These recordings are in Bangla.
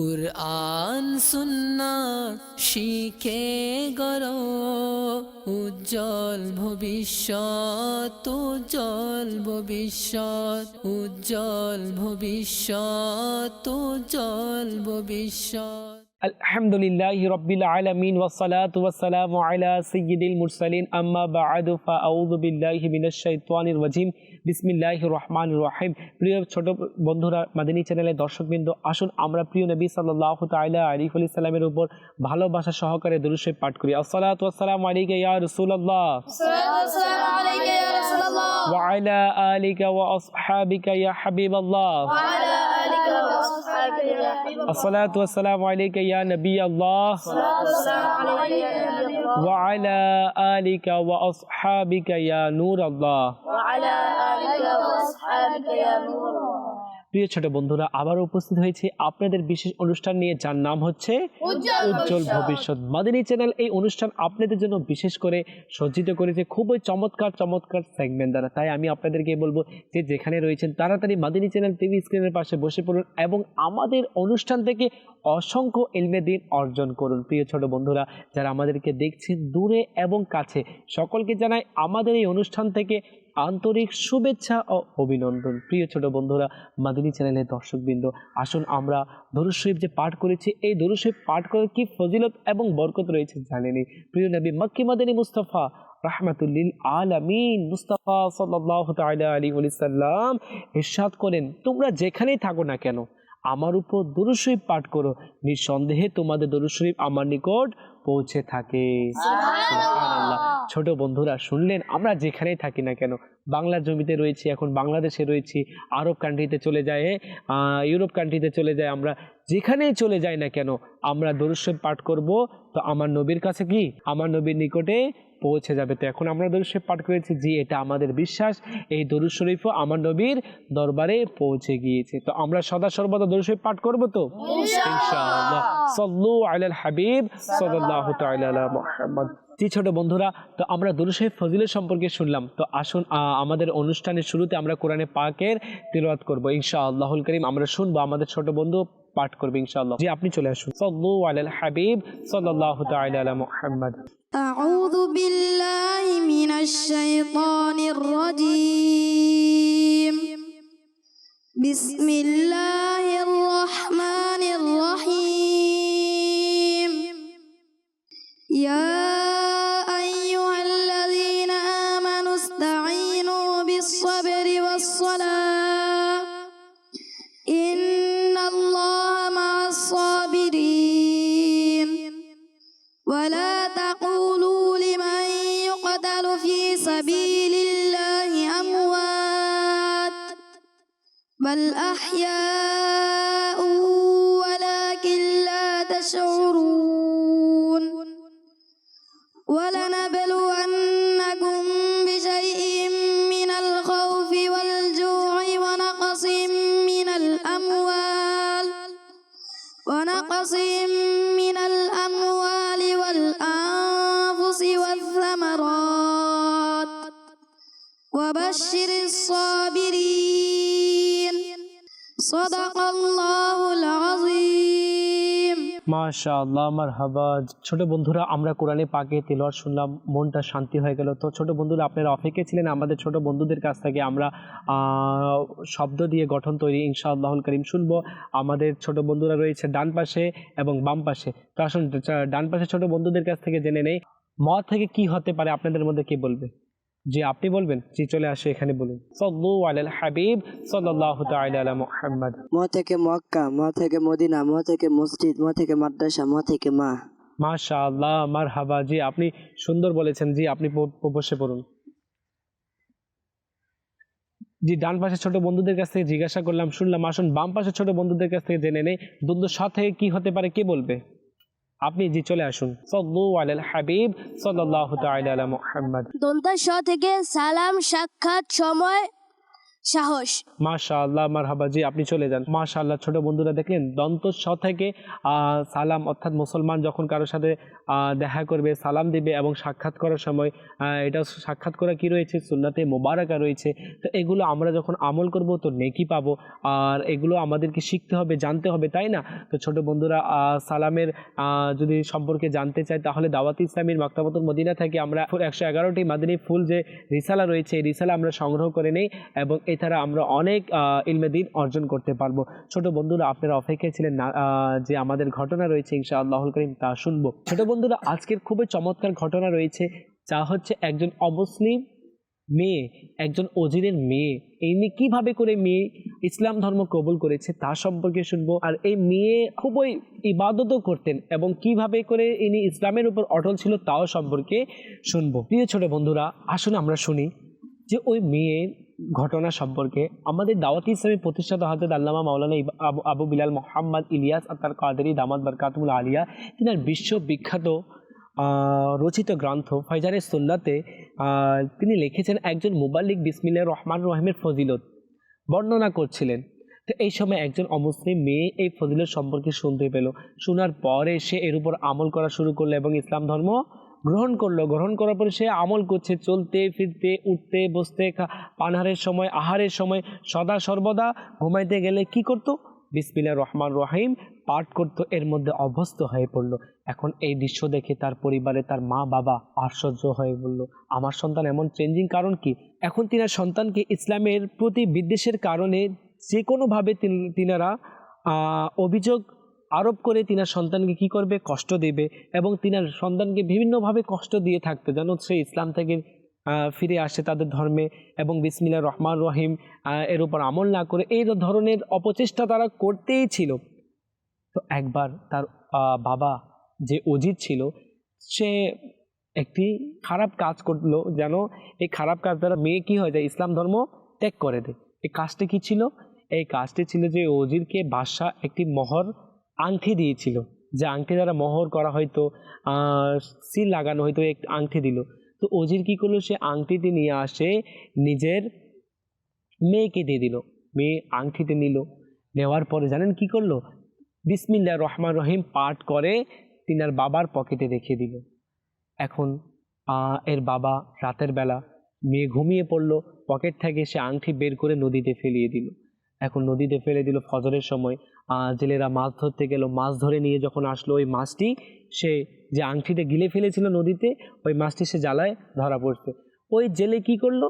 কুরআন সুন্না শিখে গর উজ্জ্বল ভবিষ্যৎ উজ্জ্বল ভবিষ্যৎ উজ্জ্বল ভবিষ্যৎ উজ্জ্বল ভবিষ্যৎ। الحمد لله رب العالمين والصلاة والسلام على سيد المرسلين أما بعد فأعوذ بالله من الشيطان الرجيم بسم الله الرحمن الرحيم প্রিয় ছোট বন্ধুরা মাদিনী চ্যানেলের দর্শকবৃন্দ আসুন আমরা প্রিয় নবী সাল্লাল্লাহু তাআলা আলাইহি ওয়াসাল্লামের উপর ভালোবাসা সহকারে দুরূদ শরীফ পাঠ করি আসসালাতু ওয়াসসালামু আলাইকা ইয়া রাসূলুল্লাহ السلام عليك يا رسول الله ওয়া আলা আলিকা ওয়া আসহাবিকা ইয়া হাবিবাল্লাহ وعلى آلك وأصحابك يا حبيب الله الصلاة والسلام عليك يا نبي الله. وعلى آلك وأصحابك يا نور الله. وعلى آلك وأصحابك يا نور الله. প্রিয় ছোট বন্ধুরা আবার উপস্থিত হয়েছে আপনাদের বিশেষ অনুষ্ঠান নিয়ে যার নাম হচ্ছে উজ্জ্বল উজ্জ্বল ভবিষ্যৎ। মাদিনী চ্যানেল এই অনুষ্ঠান আপনাদের জন্য বিশেষ করে সজ্জিত করেছে খুবই চমৎকার চমৎকার সেগমেন্ট দ্বারা। তাই আমি আপনাদেরকে বলব যে যেখানে রয়েছেন তাড়াতাড়ি মাদিনী চ্যানেল টিভি স্ক্রিনের পাশে বসে পড়ুন এবং আমাদের অনুষ্ঠান থেকে অসংখ্য এলমে দিন অর্জন করুন। প্রিয় ছোট বন্ধুরা যারা আমাদেরকে দেখছেন দূরে এবং কাছে সকলকে জানাই আমাদের এই অনুষ্ঠান থেকে আন্তরিক শুভেচ্ছা ও অভিনন্দন। প্রিয় ছোট বন্ধুরা মাদিনী চ্যানেলের দর্শকবৃন্দ, আসুন আমরা দরুদ যে পাঠ করেছি, এই দরুদ শরীফ পাঠ করে কি ফজিলত এবং বরকত রয়েছে জানেনি প্রিয় নবী মক্কি মাদিনী মুস্তফা, রাহমাতুল্লিল আলামিন, মুস্তাফা সাল্লাহ তাআলা আলী সাল্লাম ইরশাদ করেন, তোমরা যেখানেই থাকো না কেন আমার উপর দরুদ শরীফ পাঠ করো। নিঃসন্দেহে তোমাদের দরুদ শরীফ আমার নিকট পৌঁছে থাকে। ছোট বন্ধুরা শুনলেন? আমরা যেখানেই থাকি না কেন বাংলা জমিতে রয়েছি এখন বাংলাদেশে রয়েছি আরব কান্ট্রিতে চলে যায় ইউরোপ কান্ট্রিতে চলে যায় আমরা যেখানেই চলে যাই না কেন আমরা দরুদ পাঠ করব। তো আমার নবীর কাছে কি? আমার নবীর নিকটে পৌঁছে যাবে। তো এখন আমরা দরুদ শরীফ পাঠ করেছি জি এটা আমাদের বিশ্বাস। এই দরুদ শরীফও আমার নবীর দরবারে পৌঁছে গিয়েছে। তো আমরা সদা সর্বদা দরুদ শরীফ পাঠ করব তো? ইনশাআল্লাহ। সাল্লু আলাল হাবিব সাল্লাল্লাহু তাআলা আলা মুহাম্মদ। জি ছোট বন্ধুরা তো আমরা দরুদ শরীফ ফজিলত সম্পর্কে শুনলাম। তো আসুন আমাদের অনুষ্ঠানের শুরুতে আমরা কোরআনে পাকের তিলাওয়াত করব। ইনশাআল্লাহুল করিম আমরা শুনব আমাদের ছোট বন্ধু পাঠ করবে ইনশাআল্লাহ। জি আপনি চলে আসুন। সল্লু আলাল হাবিব সাল্লাল্লাহু তাআলা আলা মুহাম্মদ। আউযু বিল্লাহি মিনাশ শাইতানির রাজীম বিসমিল্লাহির রহমানির রহিম ইয়া أحياء মাশাআল্লাহ, মারহাবা। ছোট বন্ধুরা, আমরা কোরআনে পাকে তেলাওয়াত শুনলাম, মনটা শান্তি হয়ে গেল। তো ছোট বন্ধুরা, আপনারা অপেক্ষা ছিলেন আমাদের ছোট বন্ধুদের কাছ থেকে আমরা শব্দ দিয়ে গঠন তৈরি ইনশাআল্লাহুল করিম শুনব। আমাদের ছোট বন্ধুরা রয়েছে ডান পাশে এবং বাম পাশে। তো আসুন ডান পাশে ছোট বন্ধুদের কাছ থেকে জেনে নেই। মদ থেকে কি হতে পারে, আপনাদের মধ্যে কে বলবে? জি আপনি বলবেন জি চলে আসে এখানে বলুন। সাল্লু আলাল হাবিব সাল্লাল্লাহু তাআলা আলা মুহাম্মদ। ম থেকে মক্কা ম থেকে মদিনা ম থেকে মসজিদ ম থেকে মাদ্রাসা ম থেকে মা। জি আপনি সুন্দর বলেছেন। জি আপনি বসে পড়ুন। জি ডান পাশে ছোট বন্ধুদের কাছ থেকে জিজ্ঞাসা করলাম শুনলাম আসুন বাম পাশে ছোট বন্ধুদের কাছ থেকে জেনে নেই। দ্বন্দ্ব সাথে কি হতে পারে কে বলবে? আপনি জি চলে আসুন। সাল্লু হাবিব সাল্লাহ আলা মুহাম্মদ। দন্তা স থেকে সালাম, সাক্ষাৎ, সময় সাহস। মাশাআল্লাহ, মারহাবা। জি, আপনি চলে যান। মাশাআল্লাহ, ছোট বন্ধুরা দেখলেন, দন্ত স থেকে সালাম, অর্থাৎ মুসলমান যখন কারোর সাথে দেখা করবে, সালাম দিবে এবং সাক্ষাৎ করার সময় এটা সাক্ষাৎ করা কি রয়েছে? সুন্নাতে মোবারকা রয়েছে। তো এগুলো আমরা যখন আমল করব, তো নেকি পাবো। আর এগুলো আমাদেরকে শিখতে হবে, জানতে হবে, তাই না? তো ছোট বন্ধুরা সালামের যদি সম্পর্কে জানতে চাই তাহলে দাওয়াত ইসলামীর মাক্তাবতুল মদিনা থেকে আমরা একশো এগারোটি মাদিনী ফুল যে রিসালা রয়েছে, এই রিসালা আমরা সংগ্রহ করে নেই এবং এছাড়া আমরা অনেক ইলমে দিন অর্জন করতে পারব। ছোট বন্ধুরা, আপনারা অপেক্ষায় ছিলেন না যে আমাদের ঘটনা রয়েছে ইনশা আল্লাহুল করিম, তা শুনব। ছোট বন্ধুরা, আজকের খুবই চমৎকার ঘটনা রয়েছে, যা হচ্ছে একজন অমুসলিম মেয়ে, একজন অজিরের মেয়ে। ইনি কীভাবে করে মেয়ে ইসলাম ধর্ম কবুল করেছে, তা সম্পর্কে শুনব। আর এই মেয়ে খুবই ইবাদতও করতেন এবং কীভাবে করে ইনি ইসলামের উপর অটল ছিল, তাও সম্পর্কে শুনব। প্রিয় ছোট বন্ধুরা, আসুন আমরা শুনি। যে ওই মেয়ের ঘটনা সম্পর্কে আমাদের দাওয়াত ইসলামী প্রতিষ্ঠাতা হাজরত আল্লামা মাওলানা আবু বিলাল মোহাম্মদ ইলিয়াস আত্মার কাদেরি দামাদ বরকাতুল আলিয়া, তিনার বিশ্ববিখ্যাত রচিত গ্রন্থ ফয়জারের সুন্নাতে তিনি লিখেছেন একজন মুবাল্লিক বিসমিল্লা রহমান রহিমের ফজিলত বর্ণনা করছিলেন। তো এই সময় একজন অমুসলিম মেয়ে এই ফজিলত সম্পর্কে শুনতে পেল। শোনার পরে সে এর উপর আমল করা শুরু করল এবং ইসলাম ধর্ম গ্রহণ করল। গ্রহণ করার পরে সে আমল করছে, চলতে, ফিরতে, উঠতে, বসতে পানাহারের সময়, আহারের সময়, সদা সর্বদা ঘুমাইতে গেলে কি করতো? বিসমিল্লা রহমান রহিম পাঠ করতো, এর মধ্যে অভ্যস্ত হয়ে পড়ল। এখন এই দৃশ্য দেখে তার পরিবারে তার মা বাবা আশ্চর্য হয়ে বলল আমার সন্তান এমন চেঞ্জিং কারণ কি? এখন তিনার সন্তানকে ইসলামের প্রতি বিদ্বেষের কারণে যে কোনোভাবে তিনারা অভিযোগ আরোপ করে তিনার সন্তানকে কি করবে? কষ্ট দেবে এবং তিনার সন্তানকে বিভিন্নভাবে কষ্ট দিয়ে থাকতো যেন সে ইসলাম থেকে ফিরে আসে তাদের ধর্মে এবং বিসমিল্লা রহমান রহিম এর উপর আমল না করে এই ধরনের অপচেষ্টা তারা করতেই ছিল। তো একবার তার বাবা যে অজিত ছিল, সে একটি খারাপ কাজ করল যেন এই খারাপ কাজ দ্বারা মেয়ে কি হয়ে যায়, ইসলাম ধর্ম ত্যাগ করে দেয়। এই কাজটি কি ছিল? এই কাজটি ছিল যে অজিরকে বাদশাহ একটি মোহর আংটি দিয়েছিল। যে আংটি দ্বারা মোহর করা হয়তো সিল লাগানো হয়তো এক আংটি দিল। তো অজির কি করল? সে আংটিটি নিয়ে আসে নিজের মেয়েকে দিয়ে দিল। মেয়ে আংটিতে নিল। নেওয়ার পরে জানেন কি করল? বিসমিল্লা রহমান রহিম পাঠ করে তিনার বাবার পকেটে রেখে দিল। এখন এর বাবা রাতের বেলা মেয়ে ঘুমিয়ে পড়ল। পকেট থেকে সে আংটি বের করে নদীতে ফেলিয়ে দিল। এখন নদীতে ফেলে দিল ফজরের সময়। জেলেরা মাছ ধরতে গেল মাছ ধরে নিয়ে যখন আসলো ওই মাছটি সে যে আংটিতে গিলে ফেলেছিল নদীতে ওই মাছটি সে জ্বালায় ধরা পড়ছে। ওই জেলে কি করল?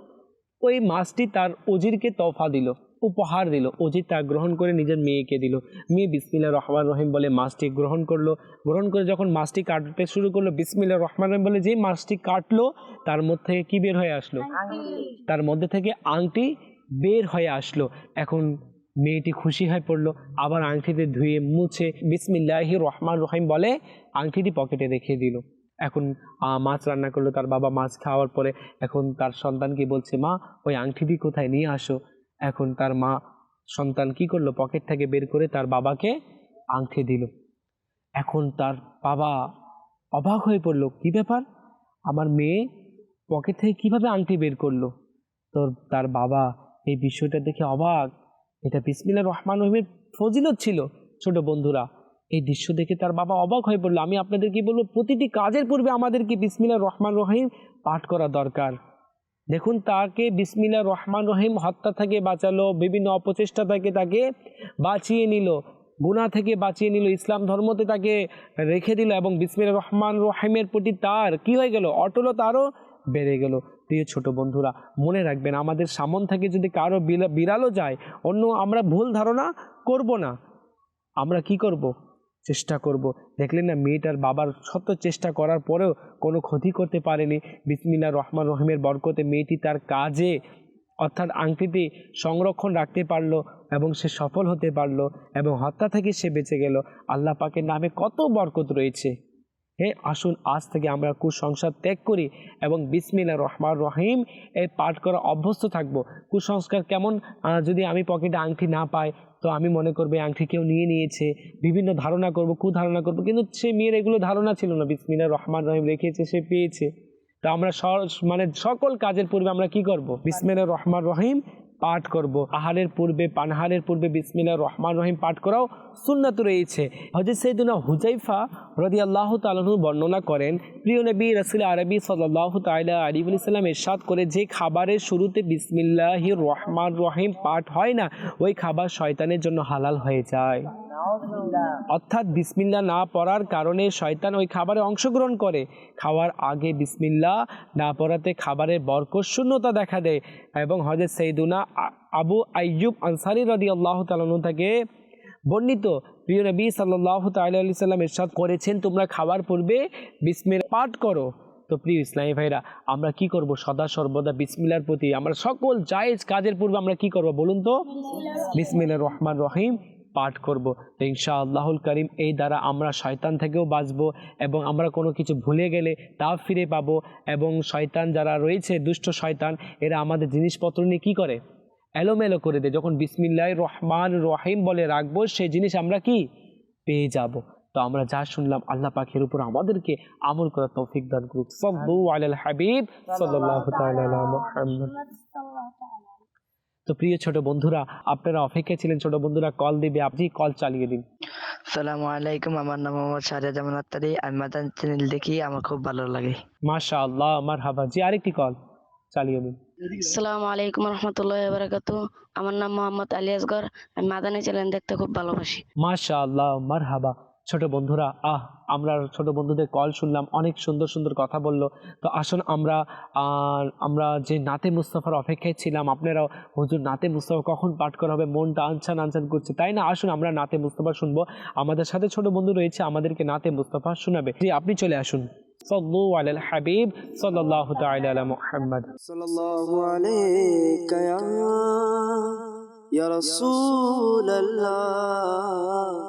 ওই মাছটি তার অজিরকে তফা দিল উপহার দিল। অজির তা গ্রহণ করে নিজের মেয়েকে দিল। মেয়ে বিসমিল্লা রহমান রহিম বলে মাছটি গ্রহণ করল। গ্রহণ করে যখন মাছটি কাটতে শুরু করল বিসমিল্লা রহমান রহিম বলে যে মাছটি কাটলো তার মধ্যে থেকে কি বের হয়ে আসলো? তার মধ্যে থেকে আংটি বের হয়ে আসলো। এখন মেয়েটি খুশি হয়ে পড়ল। আবার আংটিতে ধুয়ে মুছে বিসমিল্লাহি রহমান রহিম বলে আংটিটি পকেটে রেখে দিল। এখন মাছ রান্না করল, তার বাবা মাছ খাওয়ার পরে এখন তার সন্তানকে বলছে, মা, ওই আংটিটি কোথায়? নিয়ে আসো। এখন তার মা সন্তান কি করল? পকেট থেকে বের করে তার বাবাকে আংটি দিল। এখন তার বাবা অবাক হয়ে পড়ল, কি ব্যাপার? আমার মেয়ে পকেট থেকে কীভাবে আংটি বের করল? তোর, তার বাবা এই বিষয়টা দেখে অবাক। এটা বিসমিল্লা রহমান রহিমের ফজিলত ছিল ছোট বন্ধুরা। এই দৃশ্য দেখে তার বাবা অবাক হয়ে পড়ল আমি আপনাদেরকে বলব? প্রতিটি কাজের পূর্বে আমাদেরকে বিসমিল্লা রহমান রহিম পাঠ করা দরকার। দেখুন, তাকে বিসমিল্লা রহমান রহিম হত্যা থেকে বাঁচালো, বিভিন্ন অপচেষ্টা থেকে তাকে বাঁচিয়ে নিল, গুনাহ থেকে বাঁচিয়ে নিল, ইসলাম ধর্মতে তাকে রেখে দিল এবং বিসমিল্লা রহমান রহিমের প্রতি তার কি হয়ে গেল? অটলতা আরও বেড়ে গেল। প্রিয় ছোট বন্ধুরা, মনে রাখবেন আমাদের সামন থেকে যদি কারও বিড়ালও যায়, অন্য আমরা ভুল ধারণা করব না। আমরা কি করব? চেষ্টা করব। দেখলেন না, মেয়েটার বাবার শত চেষ্টা করার পরেও কোনো ক্ষতি করতে পারেনি। বিসমিল্লা রহমান রহিমের বরকতে মেয়েটি তার কাজে, অর্থাৎ আংটিটি সংরক্ষণ রাখতে পারল এবং সে সফল হতে পারল এবং হত্যা থেকে সে বেঁচে গেল। আল্লাহ পাকের নামে কত বরকত রয়েছে। হ্যাঁ আসুন আজ থেকে আমরা কুসংস্কার ত্যাগ করি এবং বিসমিল্লা রহমান রহিম এই পাঠ করা অভ্যস্ত থাকব। কুসংস্কার কেমন? যদি আমি পকেটে আংটি না পাই, তো আমি মনে করব আংটি কেউ নিয়ে নিয়েছে, বিভিন্ন ধারণা করব, কু ধারণা করব, কিন্তু সে মেয়ের এগুলো ধারণা ছিল না। বিসমিল্লা রহমান রহিম রেখেছে, সে পেয়েছে। তো আমরা মানে সকল কাজের পূর্বে আমরা কি করব? বিসমিল্লা রহমান রহিম পাঠ করব। আহারের পূর্বে, পানহারের পূর্বে বিসমিল্লা রহমান রহিম পাঠ করাও সুন্নাত রয়েছে। হজরত সৈদুনা হুজাইফা রদি আল্লাহ তালু বর্ণনা করেন, প্রিয় নবী রসুল আরবি সাল্লাহ তাইলা আলিবুল ইসলাম এরশাদ করে, যে খাবারের শুরুতে বিসমিল্লাহ রহমান রহিম পাঠ হয় না, ওই খাবার শয়তানের জন্য হালাল হয়ে যায়। অর্থাৎ বিসমিল্লা না পড়ার কারণে শয়তান ওই খাবারে অংশগ্রহণ করে। খাওয়ার আগে বিসমিল্লা না পড়াতে খাবারের বরকত, শূন্যতা দেখা দেয় এবং হজরত সৈদুনা আবু আইয়ুব আনসারি রদি আল্লাহ তালু থেকে বর্ণিত। প্রিয় নবী সাল্লাহ তাল্লি সাল্লাম ইরশাদ করেছেন, তোমরা খাওয়ার পূর্বে বিসমিল পাঠ করো। তো প্রিয় ইসলামী ভাইরা, আমরা কি করব? সদা সর্বদা বিসমিল্লার প্রতি আমরা সকল জায়েজ কাজের পূর্বে আমরা কি করব বলুন তো? বিসমিল্লা রহমান রহিম। পাঠ করব। তো ইনশা আল্লাহুল করিম এই দ্বারা আমরা শয়তান থেকেও বাঁচবো এবং আমরা কোনো কিছু ভুলে গেলে তাও ফিরে পাবো এবং শয়তান যারা রয়েছে, দুষ্ট শয়তান, এরা আমাদের জিনিসপত্র নিয়ে কী করে? এলোমেলো করে দেয়। যখন বিসমিল্লাহ রহমান রহিম বলে রাখব, সেই জিনিস আমরা কি? পেয়ে যাব। তো আমরা যা শুনলাম আল্লাহ পাখির উপর আমাদেরকে আমল করার তৌফিক দান করুক। সল্লু আলাল হাবিব, সাল্লাল্লাহু তো প্রিয় ছোট বন্ধুরা আপনারা অপেক্ষায় ছিলেন ছোট বন্ধুরা কল দিবে আপনি কল চালিয়ে দিন। সালামু আলাইকুম আমার নাম মোহাম্মদ শাহজাহান আত্তারি আমি মাদান চ্যানেল দেখি আমার খুব ভালো লাগে। মাশা আল্লাহ আমার হাবা জি আরেকটি কল চালিয়ে দিন। আসসালামু আলাইকুম রহমতুল্লাহ বারাকাতু। আমার নাম মোহাম্মদ আলী আসগর আমি মাদানী চ্যানেল দেখতে খুব ভালোবাসি। মাশা আল্লাহ মার হাবা ছোট বন্ধুরা আহ আমরা ছোট বন্ধুদের কল শুনলাম অনেক সুন্দর সুন্দর কথা বললো তো আসুন আমরা আহ, আমরা যে নাতে মুস্তফার অপেক্ষায় ছিলাম আপনারাও হুজুর নাতে মুস্তফা কখন পাঠ করা হবে মনটা আনছান আনছান করছে তাই না আসুন আমরা নাতে মুস্তফা শুনবো আমাদের সাথে ছোট বন্ধু রয়েছে আমাদেরকে নাতে মুস্তফা শোনাবে জি আপনি চলে আসুন সল্লু আলাল হাবিব সাল্লাল্লাহু তাআলা আলা মুহাম্মদ صلى الله عليك يا يا رسول الله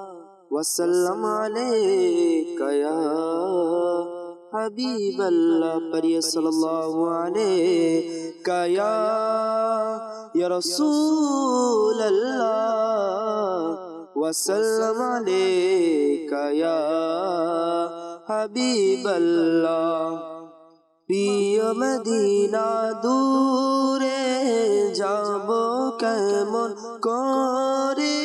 وسلم علیکہ یا حبیب اللہ پری صلی اللہ علیکہ یا یا رسول اللہ وسلم علیکہ یا حبیب اللہ প্রিয় মদিনা দূরে যাব কেমন করে?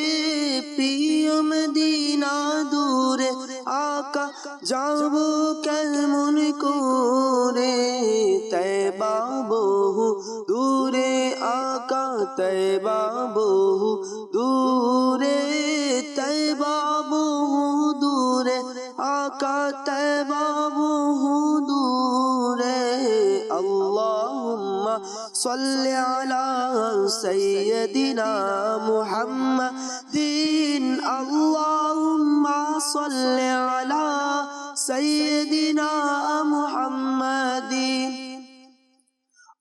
প্রিয় মদিনা দূরে আকা যাব কেমন করে? তাই বহু দূরে আকা তাই বহু দূরে صل على سيدنا محمد اللهم صل على سيدنا محمد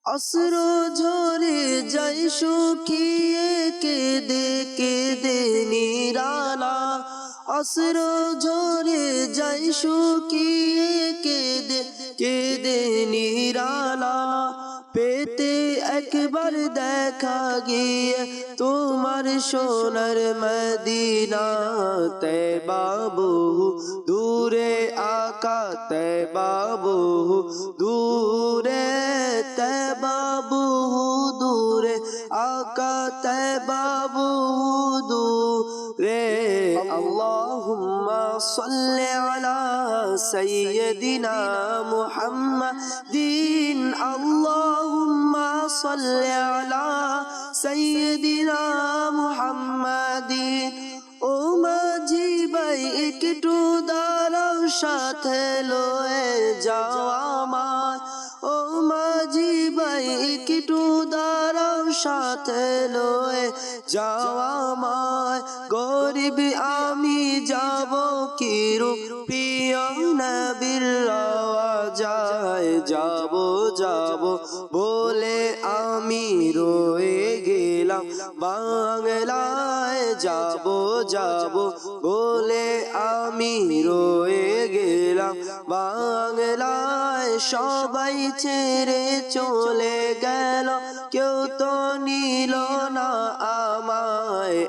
অস্র ঝরে যাই শুকিয়ে কেঁদে কেঁদে নিরালা অস্র ঝরে যাই শুকিয়ে কেঁদে কেঁদে নিরালা পেতে একবার দেখা গিয়ে তোমার সোনার মদিনা তে বাবু, দূরে আকা তে বাবু, দূরে তে বাবু, দূরে আকা তে বাবু, দূরে اللهم صل على سيدنا محمد اللهم صل على سيدنا محمد ও মাঝি ভাই একটু দাঁড়াও সাথে লয়ে যাও আমার ও মাঝি ভাই একটু দাঁড়াও সাথে লয়ে যাও আমার গরিব আমি যাব কিরু প্রিয় নবীর যায় যাব যাব বলে আমি রয়ে গেলাম। বাংলায় যাব যাব বলে আমি রয়ে গেলাম। বাংলায় সবাই ছেড়ে চলে গেল, কেউ তো নিল না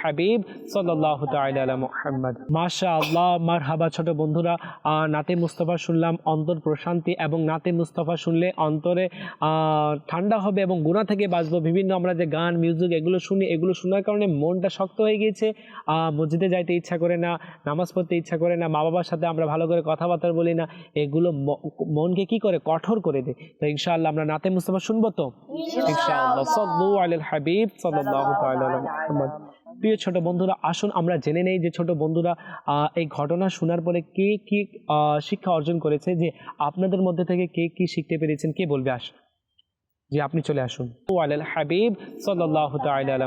হাবিব ছোট বন্ধুরা নাতে মুস্তাফা শুনলাম অন্তর প্রশান্তি এবং নাতে মুস্তাফা শুনলে অন্তরে ঠান্ডা হবে এবং গুণা থেকে বাঁচবো। বিভিন্ন আমরা যে গান মিউজিক এগুলো শুনি এগুলো শোনার কারণে মনটা শক্ত হয়ে গিয়েছে। মসজিদে যাইতে ইচ্ছা করে না নামাজ পড়তে ইচ্ছা করে না মা বাবার সাথে আমরা ভালো করে কথাবার্তা বলি না এগুলো মনকে কি করে? কঠোর করে দেয়। তো ইনশাআল্লাহ আমরা নাতে মুস্তাফা শুনব তো? ইনশাআল্লাহ। সাল্লু আলাল হাবিব সাল্লাল্লাহু তাআলা মুহাম্মদ। প্রিয় ছোট বন্ধুরা, আসুন আমরা জেনে নেই যে ছোট বন্ধুরা এই ঘটনা শোনার পরে কে কি শিক্ষা অর্জন করেছে, যে আপনাদের মধ্যে থেকে কে কি শিখতে পেরেছেন, কে বলবে আস? জি, আপনি চলে আসুন। আলাল হাবিব তাআলা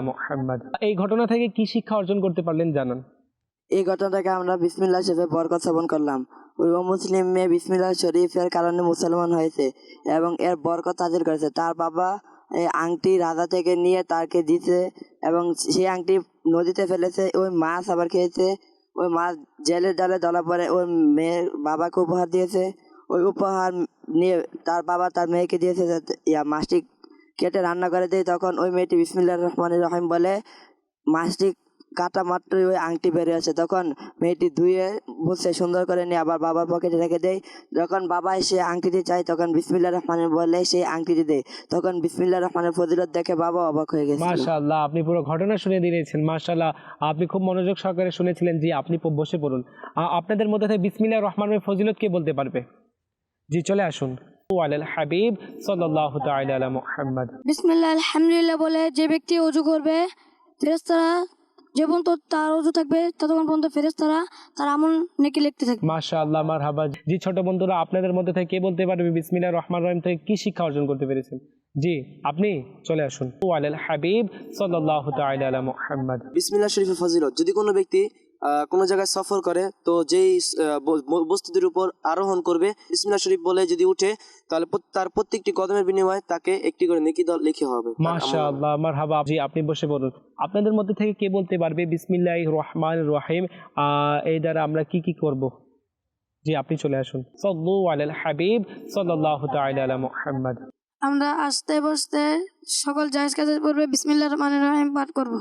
এই ঘটনা থেকে কি শিক্ষা অর্জন করতে পারলেন, জানান। এই ঘটনাটাকে আমরা বিসমিল্লাহ হিসেবে বরকত শ্রবণ করলাম। ওই মুসলিম মেয়ে বিসমিল্লাহ শরীফের কারণে মুসলমান হয়েছে এবং এর বরকত হাজির করেছে। তার বাবা আংটি রাজা থেকে নিয়ে তাকে দিতে এবং সেই আংটি নদীতে ফেলেছে। ওই মাছ আবার খেয়েছে। ওই মাছ জেলের জালে ধরা পরে ওই মেয়ের বাবাকে উপহার দিয়েছে। ওই উপহার নিয়ে তার বাবা তার মেয়েকে দিয়েছে ইয়া মাছটি কেটে রান্না করে দেয়। তখন ওই মেয়েটি বিসমিল্লা রহমান রহিম বলে, মাছটি কাটা মাত্রই ওই আংটি বেরিয়ে আসে। তখন মেয়েটি ধুয়ে বসে সুন্দর করে নিয়ে আবার বাবার পকেটে রেখে দেয় যখন বাবা এসে আংটিটি চায় তখন বিসমিল্লা রহমানের বলে সেই আংটিটি দেয় তখন বিসমিল্লা রহমানের ফজিলত দেখে বাবা অবাক হয়ে গেছে মাশাআল্লাহ আপনি পুরো ঘটনা শুনে দিয়েছেন মাশাআল্লাহ। আপনি খুব মনোযোগ সহকারে শুনেছিলেন যে আপনি বসে পড়ুন। আপনাদের মধ্যে থেকে বিসমিল্লাহ রহমানের ফজিলত কে বলতে পারবে? জি চলে আসুন। ও আলাল হাবিব সাল্লাল্লাহু তাআলা আলা মুহাম্মদ। বিসমিল্লাহ আলহামদুলিল্লাহ বলে যে ব্যক্তি অজু করবে যে পর্যন্ত তার অজু থাকবে ততক্ষণ পর্যন্ত ফেরেস্তারা তার আমল নেকি লিখতে থাকবে। মাশাআল্লাহ মারহাবা। জি ছোট বন্ধুরা আপনাদের মধ্যে থেকে কে বলতে পারবে বিসমিল্লাহ রহমান রহিম থেকে কি শিক্ষা অর্জন করতে পেরেছেন? জি আপনি চলে আসুন। ও আলাল হাবিব সাল্লাল্লাহু তাআলা আলা মুহাম্মদ। বিসমিল্লাহ শরীফের ফজিলত। যদি কোনো ব্যক্তি কোনো জায়গায় সফর করে তো যেই আহ, ব- ব- বস্তুটির উপর আরোহণ করবে বিসমিল্লাহ শরীফ বলে যদি উঠে তাহলে তার প্রত্যেকটি কদমের বিনিময়ে তাকে একটি করে নেকি দল লিখে হবে। মাশাআল্লাহ মারহাবা জি আপনি বসে বলুন। আপনাদের মধ্যে থেকে কে বলতে পারবে বিসমিল্লাহ রহমান রহিম এই দ্বারা আমরা কি কি করব? জি আপনি চলে আসুন। সাল্লু আলাল হাবিব সাল্লাল্লাহু তাআলা আলা মুহাম্মদ। আমরা আস্তে বসতে সকল জায়েজ কাজের পূর্বে বিসমিল্লাহ রহমান রহিম পাঠ করব।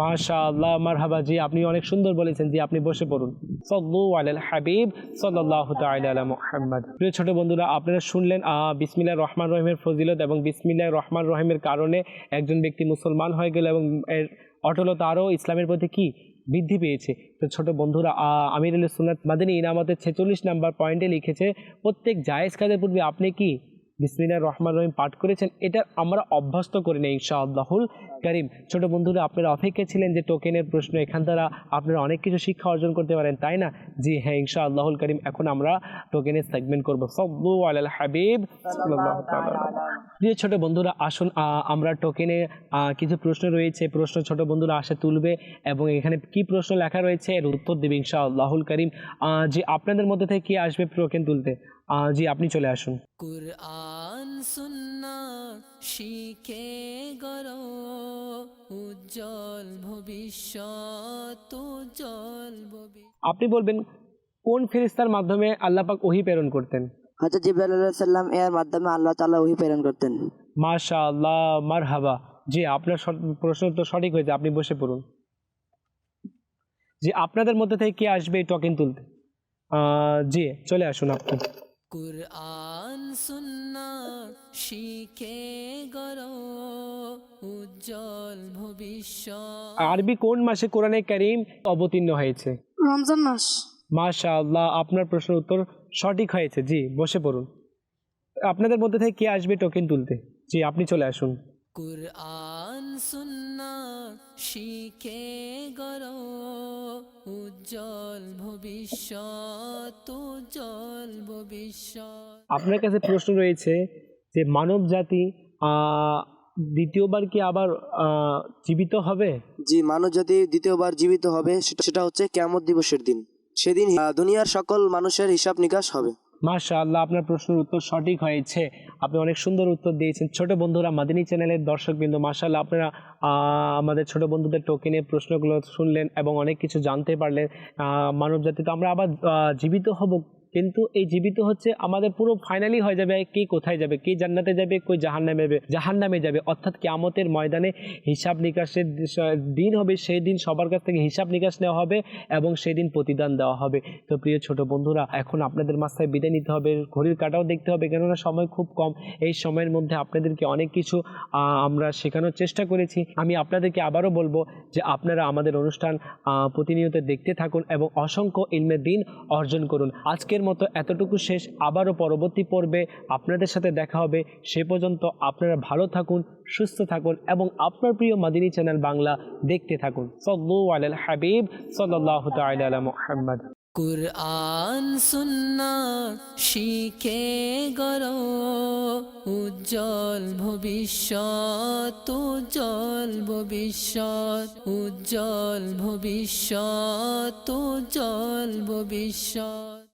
মাশাআল্লাহ, মারহাবা, জি, আপনি অনেক সুন্দর বলেছেন, জি, আপনি বসে পড়ুন। সাল্লু আলাল হাবিব, সাল্লাল্লাহু তাআলা আলা মুহাম্মদ। প্রিয় ছোট বন্ধুরা, আপনারা শুনলেন বিসমিল্লাহ রহমান রহিমের ফজিলত এবং বিসমিল্লাহ রহমান রহিমের কারণে একজন ব্যক্তি মুসলমান হয়ে গেল এবং এর অটলতা আরও ইসলামের প্রতি কি বৃদ্ধি পেয়েছে। তো ছোট বন্ধুরা আমির আল সুনাত মাদিনী ইনামতের ছেচল্লিশ নাম্বার পয়েন্টে লিখেছে, প্রত্যেক জায়েজ কাজের পূর্বে আপনি কি বিসমিল্লাহ রহমান রহিম পাঠ করেছেন এটা আমরা অভ্যস্ত করি না ইনশাআল্লাহুল করিম ছোট বন্ধুরা আপনারা অপেক্ষা ছিলেন যে টোকেনের প্রশ্ন এখান দ্বারা আপনারা অনেক কিছু শিক্ষা অর্জন করতে পারেন তাই না? জি হ্যাঁ ইনশা আল্লাহুল করিম এখন আমরা টোকেনের সেগমেন্ট করব। সব্বু আলাল হাবিব প্রিয় ছোট বন্ধুরা আসুন আমরা টোকেনে কিছু প্রশ্ন রয়েছে প্রশ্ন ছোট বন্ধুরা আসে তুলবে এবং এখানে কি প্রশ্ন লেখা রয়েছে এর উত্তর দেবে ইনশাআল্লাহুল করিম। আহ, যে আপনাদের মধ্যে থেকে কি আসবে টোকেন তুলতে? জি আপনি চলে আসুন। কুরআন সুন্নাত শিখে গড়ো। উজ্জ্বল ভবিষ্যৎ উজ্জ্বল ভবিষ্যৎ আপনি বলবেন কোন ফেরিস্তার মাধ্যমে আল্লাহ পাক ওহি প্রেরণ করতেন? হয়তো জিব্রাইল সাল্লাম এর মাধ্যমে আল্লাহ তাআলা ওহি প্রেরণ করতেন। মাশা আল্লাহ মারহাবা। জি আপনার প্রশ্ন তো সঠিক হয়েছে আপনি বসে পড়ুন। জি আপনাদের মধ্যে থেকে কে আসবে এই টোকেন তুলতে? আহ, জি চলে আসুন আপনি। কুরআন সুন্নাত শিখে ভবিষ্যৎ আরবি কোন মাসে কোরআনে কারিম অবতীর্ণ হয়েছে? রমজান মাস। মাশা আল্লাহ আপনার প্রশ্নের উত্তর সঠিক হয়েছে। জি বসে পড়ুন। আপনাদের মধ্যে থেকে কে আসবে টোকেন তুলতে? জি আপনি চলে আসুন। কুরআন সুন্নাত শিখে গড়ো। উজ্জ্বল ভবিষ্যৎ উজ্জ্বল ভবিষ্যৎ। আপনার কাছে প্রশ্ন রয়েছে যে মানব জাতি আহ, দ্বিতীয়বার কি আবার জীবিত হবে? জি মানব জাতি দ্বিতীয়বার জীবিত হবে সেটা হচ্ছে কেমত দিবসের দিন। সেদিন দুনিয়ার সকল মানুষের হিসাব নিকাশ হবে। মাশা আল্লাহ আপনার প্রশ্নের উত্তর সঠিক হয়েছে। আপনি অনেক সুন্দর উত্তর দিয়েছেন। ছোট বন্ধুরা মাদিনী চ্যানেলের দর্শকবৃন্দ মাশাআল্লাহ আপনারা আহ, আমাদের ছোট বন্ধুদের টোকেনের প্রশ্নগুলো শুনলেন এবং অনেক কিছু জানতে পারলেন। আহ, মানব জাতি তো আমরা আবার জীবিত হব কিন্তু এই জীবিত হচ্ছে আমাদের পুরো ফাইনালি হয়ে যাবে কে কোথায় যাবে, কে জান্নাতে যাবে, কই জাহান্নামে যাবে জাহান্নামে যাবে। অর্থাৎ কিয়ামতের ময়দানে হিসাব নিকাশের দিন হবে, সেই দিন সবার কাছ থেকে হিসাব নিকাশ নেওয়া হবে এবং সেই দিন প্রতিদান দেওয়া হবে। তো প্রিয় ছোট বন্ধুরা, এখন আপনাদের মাথায় বিদায় নিতে হবে, ঘড়ির কাটাও দেখতে হবে, কেননা সময় খুব কম। এই সময়ের মধ্যে আপনাদেরকে অনেক কিছু আমরা শেখানোর চেষ্টা করেছি। আমি আপনাদেরকে আবারও বলব যে আপনারা আমাদের অনুষ্ঠান প্রতিনিয়ত দেখতে থাকুন এবং অসংখ্য ইলমের দিন অর্জন করুন। আজকের মতো এতটুকু শেষ। আবারও পরবর্তী পর্বে আপনাদের সাথে দেখা হবে। সে পর্যন্ত আপনারা ভালো থাকুন, সুস্থ থাকুন এবং আপনার প্রিয় মাদিনী চ্যানেল বাংলা দেখতে থাকুন। সল্লু আলাল হাবিব সাল্লাহ কুরআন সুন্না শিখে গড়ো। উজ্জ্বল ভবিষ্যৎ উজ্জ্বল ভবিষ্যৎ উজ্জ্বল ভবিষ্যৎ উজ্জ্বল ভবিষ্যৎ।